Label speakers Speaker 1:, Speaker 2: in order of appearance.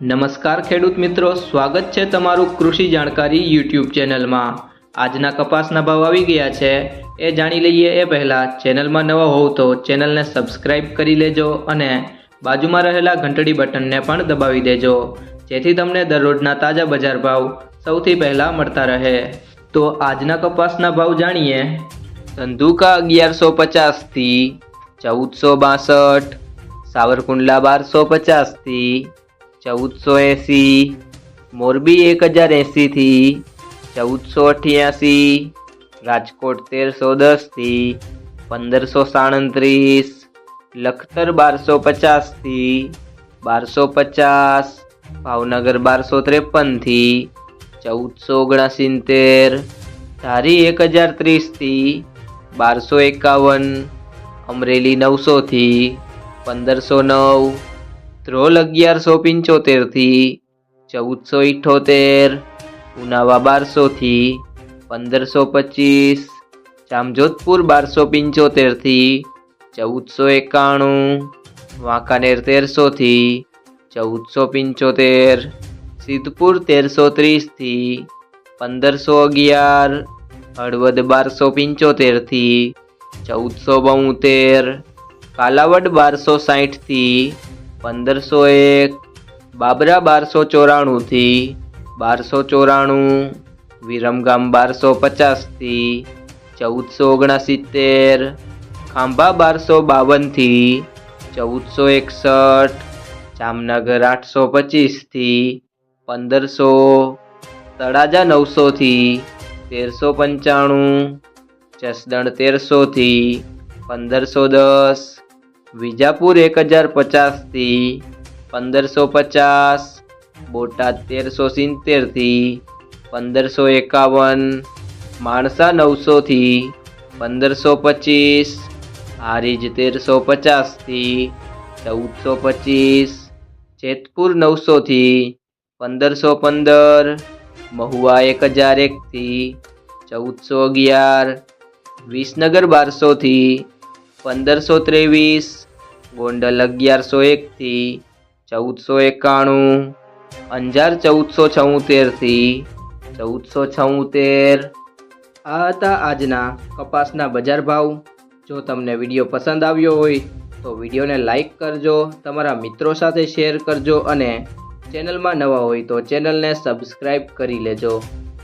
Speaker 1: નમસ્કાર ખેડૂત મિત્રો, સ્વાગત છે તમારું કૃષિ જાણકારી યુટ્યુબ ચેનલમાં. આજના કપાસના ભાવ આવી ગયા છે. એ જાણી લઈએ એ પહેલાં, ચેનલમાં નવા હોવ તો ચેનલને સબસ્ક્રાઇબ કરી લેજો અને બાજુમાં રહેલા ઘંટડી બટનને પણ દબાવી દેજો. જેથી તમને દરરોજના તાજા બજાર ભાવ સૌથી પહેલાં મળતા રહે. તો આજના કપાસના ભાવ જાણીએ. ધંધુકા અગિયારસો પચાસથી ચૌદસો બાસઠ, સાવરકુંડલા બારસો પચાસથી ચૌદસો એંસી, મોરબી એક હજાર એંસીથી ચૌદસો અઠ્યાસી, રાજકોટ તેરસો દસથી પંદરસો સાડત્રીસ, લખતર બારસો પચાસથી બારસો પચાસ, ભાવનગર બારસો ત્રેપનથી ચૌદસો ઓગણસિત્તેર, ધારી એક હજાર ત્રીસથી બારસો એકાવન, અમરેલી નવસોથી પંદરસો નવ ધ્રોલ અગિયારસો પંચોતેરથી, ચૌદસો ઇઠ્ઠોતેર ઉનાવા બારસોથી, પંદરસો પચીસ, જામજોધપુર બારસો પંચોતેરથી, ચૌદસો એકાણું, વાંકાનેર તેરસોથી, ચૌદસો પંચોતેર, સિદ્ધપુર તેરસો ત્રીસથી, પંદરસો અગિયાર, હળવદ બારસો પંચોતેરથી, ચૌદસો બોતેર કાલાવડ બારસો સાહીઠથી પંદરસો એક બાબરા બારસો ચોરાણુંથી બારસો ચોરાણું, વિરમગામ બારસો પચાસથી ચૌદસો ઓગણસિત્તેર, ખાંભા બારસો બાવનથી ચૌદસો એકસઠ, જામનગર આઠસો પચીસથી પંદરસો, તળાજા નવસોથી તેરસો પંચાણું, જસદણ તેરસોથી પંદરસો દસ વિજાપુર એક હજાર પચાસથી પંદરસો પચાસ, બોટાદ તેરસો સિત્તેરથી પંદરસો એકાવન, માણસા નવસોથી પંદરસો પચીસ, હારીજ તેરસો પચાસથી ચૌદસો પચીસ, જેતપુર નવસોથી પંદરસો પંદર, મહુવા એક હજાર એકથી ચૌદસો અગિયાર, વિસનગર બારસોથી પંદરસો ત્રેવીસ, ગોંડલ અગિયારસો એકથી ચૌદસો એકાણું, અંજાર ચૌદસો છઉતેરથી ચૌદસો છઉતેર આ હતા આજના કપાસના બજાર ભાવ. જો તમને વીડિયો પસંદ આવ્યો હોય તો વિડીયોને લાઈક કરજો, તમારા મિત્રો સાથે શેર કરજો અને ચેનલમાં નવા હોય તો ચેનલને સબસ્ક્રાઈબ કરી લેજો.